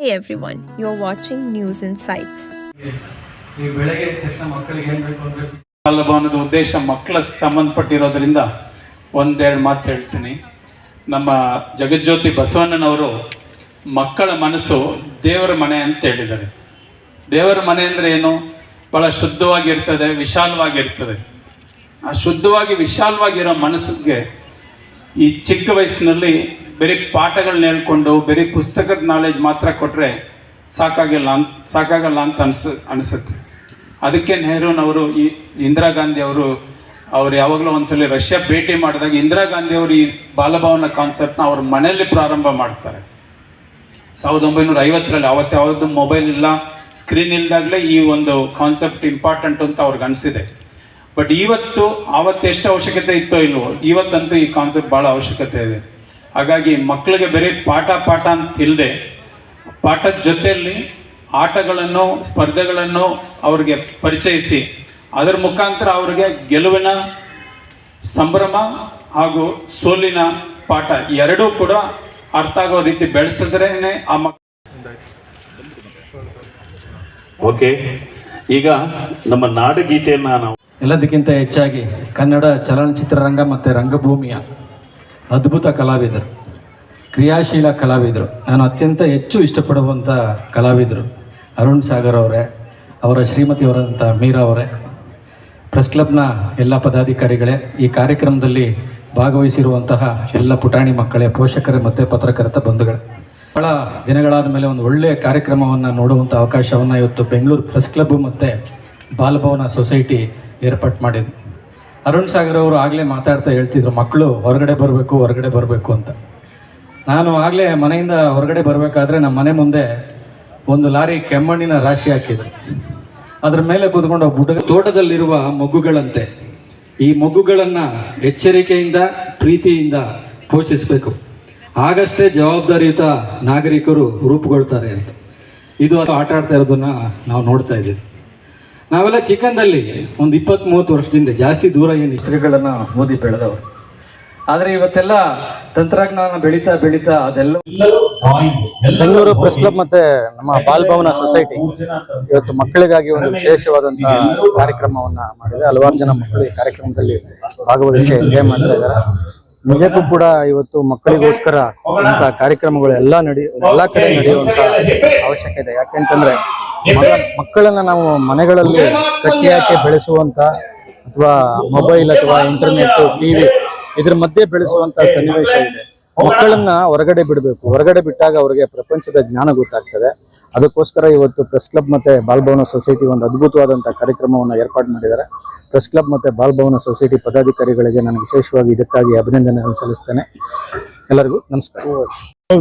Hey everyone, you're watching News Insights. ಬಾಲಭವನದ ಉದ್ದೇಶ ಮಕ್ಕಳ ಸಂಬಂಧಪಟ್ಟಿರೋದ್ರಿಂದ ಒಂದೆರಡು ಮಾತು ಹೇಳ್ತೀನಿ. ನಮ್ಮ ಜಗಜ್ಯೋತಿ ಬಸವಣ್ಣನವರು ಮಕ್ಕಳ ಮನಸ್ಸು ದೇವರ ಮನೆ ಅಂತ ಹೇಳಿದ್ದಾರೆ. ದೇವರ ಮನೆ ಅಂದರೆ ಏನು? ಭಾಳ ಶುದ್ಧವಾಗಿರ್ತದೆ ವಿಶಾಲವಾಗಿರ್ತದೆ. ಆ ಶುದ್ಧವಾಗಿ ವಿಶಾಲವಾಗಿರೋ ಮನಸ್ಸಿಗೆ ಈ ಚಿಕ್ಕ ವಯಸ್ಸಿನಲ್ಲಿ ಬರೀ ಪಾಠಗಳನ್ನ ಹೇಳ್ಕೊಂಡು, ಬರೀ ಪುಸ್ತಕದ ನಾಲೆಜ್ ಮಾತ್ರ ಕೊಟ್ಟರೆ ಸಾಕಾಗಿಲ್ಲ ಅಂತ ಸಾಕಾಗಲ್ಲ ಅಂತ ಅನ್ಸುತ್ತೆ ಅನಿಸುತ್ತೆ. ಅದಕ್ಕೆ ನೆಹರೂನವರು ಈ ಇಂದಿರಾ ಗಾಂಧಿ ಅವರು, ಅವ್ರು ಯಾವಾಗಲೂ ಒಂದ್ಸಲಿ ರಷ್ಯಾ ಭೇಟಿ ಮಾಡಿದಾಗ ಇಂದಿರಾ ಗಾಂಧಿ ಅವರು ಈ ಬಾಲಭವನ ಕಾನ್ಸೆಪ್ಟ್ನ ಅವ್ರ ಮನೆಯಲ್ಲಿ ಪ್ರಾರಂಭ ಮಾಡ್ತಾರೆ. ಸಾವಿರದ ಒಂಬೈನೂರ ಐವತ್ತರಲ್ಲಿ ಅವತ್ತು ಯಾವುದು ಮೊಬೈಲ್ ಇಲ್ಲ ಸ್ಕ್ರೀನ್ ಇಲ್ದಾಗಲೇ ಈ ಒಂದು ಕಾನ್ಸೆಪ್ಟ್ ಇಂಪಾರ್ಟೆಂಟ್ ಅಂತ ಅವ್ರಿಗೆ ಅನಿಸಿದೆ. ಬಟ್ ಇವತ್ತು ಆವತ್ತು ಎಷ್ಟು ಅವಶ್ಯಕತೆ ಇತ್ತೋ ಇಲ್ವೋ, ಇವತ್ತಂತೂ ಈ ಕಾನ್ಸೆಪ್ಟ್ ಭಾಳ ಅವಶ್ಯಕತೆ ಇದೆ. ಹಾಗಾಗಿ ಮಕ್ಕಳಿಗೆ ಬರೀ ಪಾಠ ಪಾಠ ಅಂತ ಇಲ್ಲದೆ ಪಾಠದ ಜೊತೆಯಲ್ಲಿ ಆಟಗಳನ್ನು ಸ್ಪರ್ಧೆಗಳನ್ನು ಅವ್ರಿಗೆ ಪರಿಚಯಿಸಿ ಅದರ ಮುಖಾಂತರ ಅವ್ರಿಗೆ ಗೆಲುವಿನ ಸಂಭ್ರಮ ಹಾಗೂ ಸೋಲಿನ ಪಾಠ ಎರಡೂ ಕೂಡ ಅರ್ಥ ಆಗೋ ರೀತಿ ಬೆಳೆಸಿದ್ರೇನೆ ಆ ಮಕ್ ಓಕೆ ಈಗ ನಮ್ಮ ನಾಡಗೀತೆಯನ್ನ ನಾವು ಎಲ್ಲದಕ್ಕಿಂತ ಹೆಚ್ಚಾಗಿ ಕನ್ನಡ ಚಲನಚಿತ್ರರಂಗ ಮತ್ತು ರಂಗಭೂಮಿಯ ಅದ್ಭುತ ಕಲಾವಿದರು, ಕ್ರಿಯಾಶೀಲ ಕಲಾವಿದರು. ನಾನು ಅತ್ಯಂತ ಹೆಚ್ಚು ಇಷ್ಟಪಡುವಂಥ ಕಲಾವಿದರು ಅರುಣ್ ಸಾಗರ್ ಅವರೇ, ಅವರ ಶ್ರೀಮತಿ ಶ್ರೀಮತಿಯವರಂಥ ಮೀರಾ ಅವರೇ. ಪ್ರೆಸ್ ಕ್ಲಬ್ನ ಎಲ್ಲ ಪದಾಧಿಕಾರಿಗಳೇ, ಈ ಕಾರ್ಯಕ್ರಮದಲ್ಲಿ ಭಾಗವಹಿಸಿರುವಂತಹ ಎಲ್ಲ ಪುಟಾಣಿ ಮಕ್ಕಳೇ, ಪೋಷಕರೇ ಮತ್ತು ಪತ್ರಕರ್ತ ಬಂಧುಗಳೇ. ಬಹಳ ದಿನಗಳಾದ ಮೇಲೆ ಒಂದು ಒಳ್ಳೆಯ ಕಾರ್ಯಕ್ರಮವನ್ನು ನೋಡುವಂಥ ಅವಕಾಶವನ್ನು ಇವತ್ತು ಬೆಂಗಳೂರು ಪ್ರೆಸ್ ಕ್ಲಬ್ ಮತ್ತು ಬಾಲಭವನ ಸೊಸೈಟಿ ಏರ್ಪಾಟ್ ಮಾಡಿದ್ರು ಅರುಣ್ ಸಾಗರ್ ಅವರು ಆಗಲೇ ಮಾತಾಡ್ತಾ ಹೇಳ್ತಿದ್ರು ಮಕ್ಕಳು ಹೊರಗಡೆ ಬರಬೇಕು ಹೊರಗಡೆ ಬರಬೇಕು ಅಂತ. ನಾನು ಆಗಲೇ ಮನೆಯಿಂದ ಹೊರಗಡೆ ಬರಬೇಕಾದ್ರೆ ನಮ್ಮ ಮನೆ ಮುಂದೆ ಒಂದು ಲಾರಿ ಕೆಮ್ಮಣ್ಣಿನ ರಾಶಿ ಹಾಕಿದ್ರು. ಅದ್ರ ಮೇಲೆ ಕೂತ್ಕೊಂಡು ಬುಡ ತೋಟದಲ್ಲಿರುವ ಮಗುಗಳಂತೆ ಈ ಮಗುಗಳನ್ನು ಎಚ್ಚರಿಕೆಯಿಂದ, ಪ್ರೀತಿಯಿಂದ ಪೋಷಿಸಬೇಕು. ಆಗಷ್ಟೇ ಜವಾಬ್ದಾರಿಯುತ ನಾಗರಿಕರು ರೂಪುಗೊಳ್ತಾರೆ ಅಂತ. ಇದು ಅದು ಆಟ ಆಡ್ತಾ ಇರೋದನ್ನ ನಾವು ನೋಡ್ತಾ ಇದ್ದೀವಿ. ನಾವೆಲ್ಲ ಚಿಕ್ಕಂದಲ್ಲಿ ಒಂದು ಇಪ್ಪತ್ತ್ ಮೂವತ್ತು ವರ್ಷದಿಂದ ಜಾಸ್ತಿ ದೂರ ಏನು ಚಿತ್ರಗಳನ್ನು ಓದಿ ಬೆಳೆದವರು. ಆದರೆ ಇವತ್ತೆಲ್ಲ ತಂತ್ರಜ್ಞಾನ ಬೆಳೀತಾ ಬೆಳೀತಾ ಅದೆಲ್ಲ ಬೆಂಗಳೂರು ಪ್ರೆಸ್ ಕ್ಲಬ್ ಮತ್ತೆ ನಮ್ಮ ಬಾಲ್ಭವನ ಸೊಸೈಟಿ ಇವತ್ತು ಮಕ್ಕಳಿಗಾಗಿ ಒಂದು ವಿಶೇಷವಾದಂತಹ ಕಾರ್ಯಕ್ರಮವನ್ನ ಮಾಡಿದೆ. ಹಲವಾರು ಜನ ಮಕ್ಕಳು ಈ ಕಾರ್ಯಕ್ರಮದಲ್ಲಿ ಭಾಗವಹಿಸಿ ಎಂಜಾಯ್ ಮಾಡ್ತಾ ಇದ್ದಾರೆ. ನಿಜಕ್ಕೂ ಕೂಡ ಇವತ್ತು ಮಕ್ಕಳಿಗೋಸ್ಕರ ಇಂತಹ ಕಾರ್ಯಕ್ರಮಗಳು ಎಲ್ಲಾ ನಡಿ ಎಲ್ಲಾ ಕಡೆ ನಡೆಯುವಂತ ಅವಶ್ಯಕತೆ ಇದೆ. ಯಾಕೆಂತಂದ್ರೆ ಮಕ್ಕಳನ್ನ ನಾವು ಮನೆಗಳಲ್ಲಿ ಕಟ್ಟಿ ಹಾಕಿ ಬೆಳೆಸುವಂತ ಅಥವಾ ಮೊಬೈಲ್ ಅಥವಾ ಇಂಟರ್ನೆಟ್ ಟಿವಿ ಇದ್ರ ಮಧ್ಯೆ ಬೆಳೆಸುವಂತ ಸನ್ನಿವೇಶ ಇದೆ. ಮಕ್ಕಳನ್ನ ಹೊರಗಡೆ ಬಿಡಬೇಕು. ಹೊರಗಡೆ ಬಿಟ್ಟಾಗ ಅವರಿಗೆ ಪ್ರಪಂಚದ ಜ್ಞಾನ ಗೊತ್ತಾಗ್ತದೆ. ಅದಕ್ಕೋಸ್ಕರ ಇವತ್ತು ಪ್ರೆಸ್ ಕ್ಲಬ್ ಮತ್ತೆ ಬಾಲ್ಭವನ ಸೊಸೈಟಿ ಒಂದು ಅದ್ಭುತವಾದಂತಹ ಕಾರ್ಯಕ್ರಮವನ್ನು ಏರ್ಪಾಡು ಮಾಡಿದ್ದಾರೆ. ಪ್ರೆಸ್ ಕ್ಲಬ್ ಮತ್ತೆ ಬಾಲ್ಭವನ ಸೊಸೈಟಿ ಪದಾಧಿಕಾರಿಗಳಿಗೆ ನಾನು ವಿಶೇಷವಾಗಿ ಇದಕ್ಕಾಗಿ ಅಭಿನಂದನೆಗಳನ್ನು ಸಲ್ಲಿಸ್ತೇನೆ. ಎಲ್ಲರಿಗೂ ನಮಸ್ಕಾರ.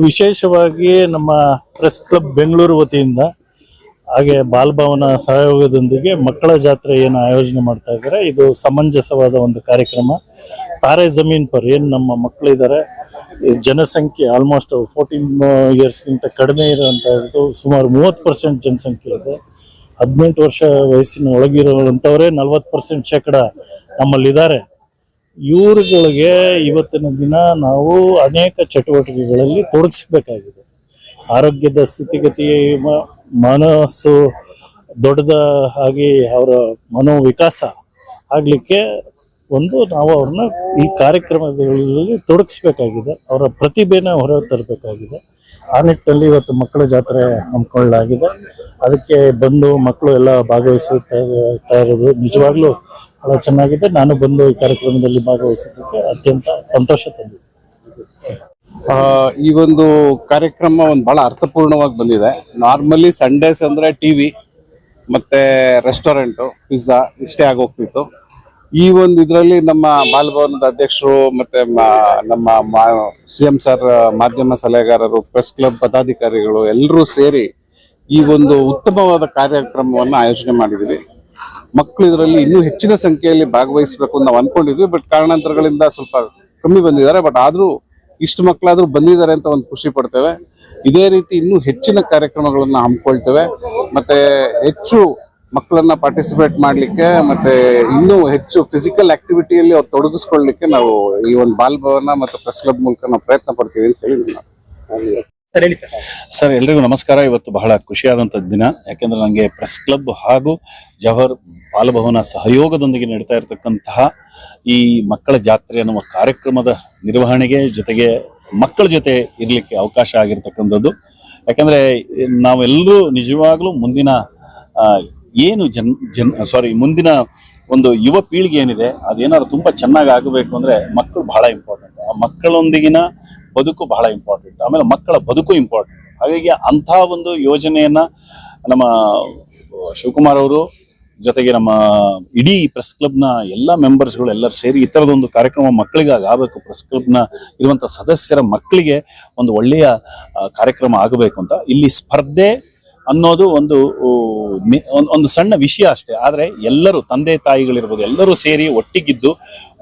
ವಿಶೇಷವಾಗಿ ನಮ್ಮ ಪ್ರೆಸ್ ಕ್ಲಬ್ ಬೆಂಗಳೂರು ವತಿಯಿಂದ ಹಾಗೆ ಬಾಲಭವನ ಸಹಯೋಗದೊಂದಿಗೆ ಮಕ್ಕಳ ಜಾತ್ರೆ ಏನು ಆಯೋಜನೆ ಮಾಡ್ತಾ ಇದ್ದಾರೆ. ಇದು ಸಮಂಜಸವಾದ ಒಂದು ಕಾರ್ಯಕ್ರಮ. ತಾರೆ ಜಮೀನ್ ಪರ್ ಏನು ನಮ್ಮ ಮಕ್ಕಳಿದ್ದಾರೆ ಜನಸಂಖ್ಯೆ ಆಲ್ಮೋಸ್ಟ್ ಫೋರ್ಟೀನ್ ಇಯರ್ಸ್ಗಿಂತ ಕಡಿಮೆ ಇರೋವಂಥದ್ದು ಸುಮಾರು ಮೂವತ್ತು ಪರ್ಸೆಂಟ್ ಜನಸಂಖ್ಯೆ ಇದೆ. ಹದಿನೆಂಟು ವರ್ಷ ವಯಸ್ಸಿನ ಒಳಗಿರುವಂಥವರೇ ನಲ್ವತ್ತು ಪರ್ಸೆಂಟ್ ಶೇಕಡ ನಮ್ಮಲ್ಲಿದ್ದಾರೆ. ಇವ್ರುಗಳಿಗೆ ಇವತ್ತಿನ ದಿನ ನಾವು ಅನೇಕ ಚಟುವಟಿಕೆಗಳಲ್ಲಿ ತೊಡಗಿಸ್ಬೇಕಾಗಿದೆ. ಆರೋಗ್ಯದ ಸ್ಥಿತಿಗತಿ ಮನಸ್ಸು ದೊಡ್ಡದ ಆಗಿ ಅವರ ಮನೋವಿಕಾಸ ಆಗಲಿಕ್ಕೆ ಒಂದು ನಾವು ಅವ್ರನ್ನ ಈ ಕಾರ್ಯಕ್ರಮಗಳಲ್ಲಿ ತೊಡಗಿಸ್ಬೇಕಾಗಿದೆ. ಅವರ ಪ್ರತಿಭೆನ ಹೊರ ತರಬೇಕಾಗಿದೆ. ಆ ನಿಟ್ಟಿನಲ್ಲಿ ಇವತ್ತು ಮಕ್ಕಳ ಜಾತ್ರೆ ಹಮ್ಮಿಕೊಳ್ಳಲಾಗಿದೆ. ಅದಕ್ಕೆ ಬಂದು ಮಕ್ಕಳು ಎಲ್ಲ ಭಾಗವಹಿಸುತ್ತಾ ಇರೋದು ನಿಜವಾಗ್ಲೂ ಬಹಳ ಚೆನ್ನಾಗಿದೆ. ನಾನು ಬಂದು ಈ ಕಾರ್ಯಕ್ರಮದಲ್ಲಿ ಭಾಗವಹಿಸಿದ್ದಕ್ಕೆ ಅತ್ಯಂತ ಸಂತೋಷ ತಂದಿದೆ ಆ, ಈ ಒಂದು ಕಾರ್ಯಕ್ರಮ ಒಂದು ಬಹಳ ಅರ್ಥಪೂರ್ಣವಾಗಿ ಬಂದಿದೆ. ನಾರ್ಮಲಿ ಸಂಡೇಸ್ ಅಂದ್ರೆ ಟಿವಿ ಮತ್ತೆ ರೆಸ್ಟೋರೆಂಟು ಪಿಜ್ಜಾ ಇಷ್ಟೇ ಆಗೋಗ್ತಿತ್ತು ಈ ಒಂದು ಇದರಲ್ಲಿ ನಮ್ಮ ಬಾಲಭವನದ ಅಧ್ಯಕ್ಷರು ಮತ್ತೆ ನಮ್ಮ ಸಿ ಎಂ ಸರ್ ಮಾಧ್ಯಮ ಸಲಹೆಗಾರರು ಪ್ರೆಸ್ ಕ್ಲಬ್ ಪದಾಧಿಕಾರಿಗಳು ಎಲ್ಲರೂ ಸೇರಿ ಈ ಒಂದು ಉತ್ತಮವಾದ ಕಾರ್ಯಕ್ರಮವನ್ನು ಆಯೋಜನೆ ಮಾಡಿದ್ದೀವಿ ಮಕ್ಕಳು ಇದರಲ್ಲಿ ಇನ್ನೂ ಹೆಚ್ಚಿನ ಸಂಖ್ಯೆಯಲ್ಲಿ ಭಾಗವಹಿಸಬೇಕು ಅಂತ ನಾವು ಅನ್ಕೊಂಡಿದ್ವಿ ಬಟ್ ಕಾರಣಾಂತರಗಳಿಂದ ಸ್ವಲ್ಪ ಕಮ್ಮಿ ಬಂದಿದ್ದಾರೆ ಬಟ್ ಆದ್ರೂ ಇಷ್ಟು ಮಕ್ಕಳಾದರೂ ಬಂದಿದ್ದಾರೆ ಅಂತ ಒಂದು ಖುಷಿ ಪಡ್ತೇವೆ. ಇದೇ ರೀತಿ ಇನ್ನೂ ಹೆಚ್ಚಿನ ಕಾರ್ಯಕ್ರಮಗಳನ್ನು ಹಮ್ಮಿಕೊಳ್ತೇವೆ. ಮತ್ತೆ ಹೆಚ್ಚು ಮಕ್ಕಳನ್ನ ಪಾರ್ಟಿಸಿಪೇಟ್ ಮಾಡಲಿಕ್ಕೆ ಮತ್ತೆ ಇನ್ನೂ ಹೆಚ್ಚು ಫಿಸಿಕಲ್ ಆಕ್ಟಿವಿಟಿಯಲ್ಲಿ ಅವ್ರು ತೊಡಗಿಸ್ಕೊಳ್ಳಿಕ್ಕೆ ನಾವು ಈ ಒಂದು ಬಾಲ್ ಭವನ ಮತ್ತು ಪ್ರೆಸ್ ಕ್ಲಬ್ ಮೂಲಕ ನಾವು ಪ್ರಯತ್ನ ಪಡ್ತೀವಿ ಅಂತ ಹೇಳಿ ನಾನು ಸರ್. ಎಲ್ರಿಗೂ ನಮಸ್ಕಾರ. ಇವತ್ತು ಬಹಳ ಖುಷಿಯಾದಂಥ ದಿನ. ಯಾಕೆಂದ್ರೆ ನನಗೆ ಪ್ರೆಸ್ ಕ್ಲಬ್ ಹಾಗೂ ಜವಹರ್ ಬಾಲಭವನ ಸಹಯೋಗದೊಂದಿಗೆ ನಡೀತಾ ಇರತಕ್ಕಂತಹ ಈ ಮಕ್ಕಳ ಜಾತ್ರೆ ಅನ್ನುವ ಕಾರ್ಯಕ್ರಮದ ನಿರ್ವಹಣೆಗೆ ಜೊತೆಗೆ ಮಕ್ಕಳ ಜೊತೆ ಇರಲಿಕ್ಕೆ ಅವಕಾಶ ಆಗಿರ್ತಕ್ಕಂಥದ್ದು. ಯಾಕಂದ್ರೆ ನಾವೆಲ್ಲರೂ ನಿಜವಾಗ್ಲೂ ಮುಂದಿನ ಏನು ಜನ್ ಜನ್ ಸಾರಿ ಮುಂದಿನ ಒಂದು ಯುವ ಪೀಳಿಗೆ ಏನಿದೆ, ಅದೇನಾದ್ರು ತುಂಬಾ ಚೆನ್ನಾಗಿ ಆಗಬೇಕು ಅಂದ್ರೆ ಮಕ್ಕಳು ಬಹಳ ಇಂಪಾರ್ಟೆಂಟ್ ಆ ಮಕ್ಕಳೊಂದಿಗಿನ ಬದುಕು ಬಹಳ ಇಂಪಾರ್ಟೆಂಟ್ ಆಮೇಲೆ ಮಕ್ಕಳ ಬದುಕು ಇಂಪಾರ್ಟೆಂಟ್ ಹಾಗಾಗಿ ಅಂಥ ಒಂದು ಯೋಜನೆಯನ್ನ ನಮ್ಮ ಶಿವಕುಮಾರ್ ಅವರು ಜೊತೆಗೆ ನಮ್ಮ ಇಡೀ ಪ್ರೆಸ್ ಕ್ಲಬ್ನ ಎಲ್ಲ ಮೆಂಬರ್ಸ್ಗಳು ಎಲ್ಲರೂ ಸೇರಿ ಈ ಕಾರ್ಯಕ್ರಮ ಮಕ್ಕಳಿಗಾಗಿ ಆಗಬೇಕು. ಪ್ರೆಸ್ ಕ್ಲಬ್ನ ಇರುವಂಥ ಸದಸ್ಯರ ಮಕ್ಕಳಿಗೆ ಒಂದು ಒಳ್ಳೆಯ ಕಾರ್ಯಕ್ರಮ ಆಗಬೇಕು ಅಂತ. ಇಲ್ಲಿ ಸ್ಪರ್ಧೆ ಅನ್ನೋದು ಒಂದು ಒಂದು ಸಣ್ಣ ವಿಷಯ ಅಷ್ಟೇ. ಆದರೆ ಎಲ್ಲರೂ, ತಂದೆ ತಾಯಿಗಳಿರ್ಬೋದು, ಎಲ್ಲರೂ ಸೇರಿ ಒಟ್ಟಿಗಿದ್ದು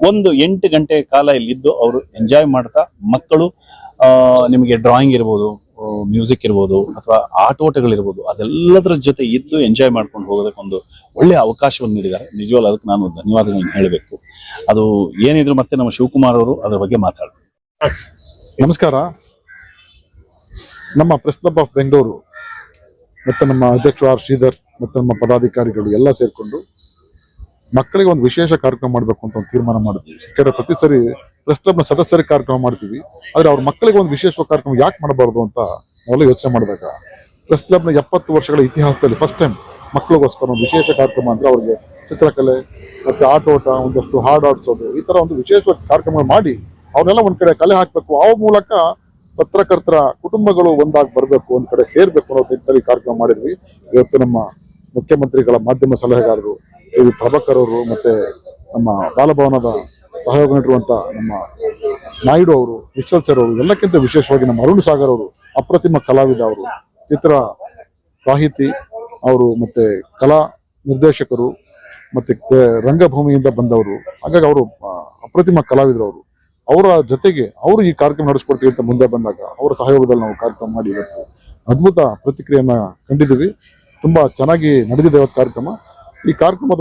ಒಂದು ಎಂಟು ಗಂಟೆ ಕಾಲ ಇಲ್ಲಿದ್ದು ಅವರು ಎಂಜಾಯ್ ಮಾಡ್ತಾ, ಮಕ್ಕಳು ನಿಮಗೆ ಡ್ರಾಯಿಂಗ್ ಇರ್ಬೋದು ಮ್ಯೂಸಿಕ್ ಇರ್ಬೋದು, ಅಥವಾ ಆಟೋಟಗಳಿರ್ಬೋದು ಅದೆಲ್ಲದರ ಜೊತೆ ಇದ್ದು ಎಂಜಾಯ್ ಮಾಡ್ಕೊಂಡು ಹೋಗೋದಕ್ಕೆ ಒಂದು ಒಳ್ಳೆಯ ಅವಕಾಶವನ್ನು ನೀಡಿದ್ದಾರೆ. ನಿಜವಾಗ್ಲೂ ಅದಕ್ಕೆ ನಾನು ಧನ್ಯವಾದಗಳನ್ನು ಹೇಳಬೇಕು. ಅದು ಏನಿದ್ರು ಮತ್ತೆ ನಮ್ಮ ಶಿವಕುಮಾರ್ ಅವರು ಅದರ ಬಗ್ಗೆ ಮಾತಾಡ್ತಾರೆ ನಮಸ್ಕಾರ. ನಮ್ಮ ಪ್ರೆಸ್ ಕ್ಲಬ್ ಆಫ್ ಬೆಂಗಳೂರು ಮತ್ತು ನಮ್ಮ ಅಧ್ಯಕ್ಷ ಆರ್ ಶ್ರೀಧರ್, ಮತ್ತು ನಮ್ಮ ಪದಾಧಿಕಾರಿಗಳು ಎಲ್ಲ ಸೇರಿಕೊಂಡು ಮಕ್ಕಳಿಗೆ ಒಂದು ವಿಶೇಷ ಕಾರ್ಯಕ್ರಮ ಮಾಡಬೇಕು ಅಂತ ಒಂದು ತೀರ್ಮಾನ ಮಾಡಿದ್ವಿ. ಯಾಕಂದರೆ ಪ್ರತಿ ಸರಿ ಪ್ರೆಸ್ ಕ್ಲಬ್ನ ಸದಸ್ಯರಿಗೆ ಕಾರ್ಯಕ್ರಮ ಮಾಡ್ತೀವಿ. ಆದರೆ ಅವ್ರ ಮಕ್ಕಳಿಗೆ ಒಂದು ವಿಶೇಷ ಕಾರ್ಯಕ್ರಮ ಯಾಕೆ ಮಾಡಬಾರ್ದು ಅಂತ ನಾವೆಲ್ಲ ಯೋಚನೆ ಮಾಡಿದಾಗ ಪ್ರೆಸ್ ಕ್ಲಬ್ನ ಎಪ್ಪತ್ತು ವರ್ಷಗಳ ಇತಿಹಾಸದಲ್ಲಿ ಫಸ್ಟ್ ಟೈಮ್ ಮಕ್ಕಳಿಗೋಸ್ಕರ ಒಂದು ವಿಶೇಷ ಕಾರ್ಯಕ್ರಮ ಅಂದರೆ ಅವ್ರಿಗೆ ಚಿತ್ರಕಲೆ ಮತ್ತೆ ಆಟೋಟ ಒಂದಷ್ಟು ಹಾಡು ಆಡಿಸೋದು, ಈ ಥರ ಒಂದು ವಿಶೇಷ ಕಾರ್ಯಕ್ರಮ ಮಾಡಿ ಅವನ್ನೆಲ್ಲ ಒಂದು ಕಡೆ ಕಲೆ ಹಾಕಬೇಕು. ಆ ಮೂಲಕ ಪತ್ರಕರ್ತರ ಕುಟುಂಬಗಳು ಒಂದಾಗಿ ಬರಬೇಕು, ಒಂದ್ ಕಡೆ ಸೇರ್ಬೇಕು ಅನ್ನೋ ನಿಟ್ಟಿನಲ್ಲಿ ಕಾರ್ಯಕ್ರಮ ಮಾಡಿದ್ವಿ. ಇವತ್ತು ನಮ್ಮ ಮುಖ್ಯಮಂತ್ರಿಗಳ ಮಾಧ್ಯಮ ಸಲಹೆಗಾರರು ಕೆ ವಿ ಪ್ರಭಾಕರ್ ಅವರು ಮತ್ತೆ ನಮ್ಮ ಬಾಲಭವನದ ಸಹಯೋಗ ನೀಡಿರುವಂಥ ನಮ್ಮ ನಾಯ್ಡು ಅವರು, ವಿಶ್ವಲ್ ಸರ್ ಅವರು, ಎಲ್ಲಕ್ಕಿಂತ ವಿಶೇಷವಾಗಿ ನಮ್ಮ ಅರುಣ್ ಸಾಗರ್ ಅವರು, ಅಪ್ರತಿಮ ಕಲಾವಿದ ಅವರು, ಚಿತ್ರ ಸಾಹಿತಿ ಅವರು ಮತ್ತೆ ಕಲಾ ನಿರ್ದೇಶಕರು ಮತ್ತೆ ರಂಗಭೂಮಿಯಿಂದ ಬಂದವರು, ಹಾಗಾಗಿ ಅವರು ಅಪ್ರತಿಮ ಕಲಾವಿದರು ಅವರು ಅವರ ಜೊತೆಗೆ ಅವರು ಈ ಕಾರ್ಯಕ್ರಮ ನಡೆಸ್ಕೊಡ್ತೀವಿ ಅಂತ ಮುಂದೆ ಬಂದಾಗ ಅವರ ಸಹಯೋಗದಲ್ಲಿ ನಾವು ಕಾರ್ಯಕ್ರಮ ಮಾಡಿ ಇವತ್ತು ಅದ್ಭುತ ಪ್ರತಿಕ್ರಿಯೆಯನ್ನು ಕಂಡಿದ್ದೀವಿ. ತುಂಬಾ ಚೆನ್ನಾಗಿ ನಡೆದಿದೆ ಇವತ್ತು ಕಾರ್ಯಕ್ರಮ. ಈ ಕಾರ್ಯಕ್ರಮದ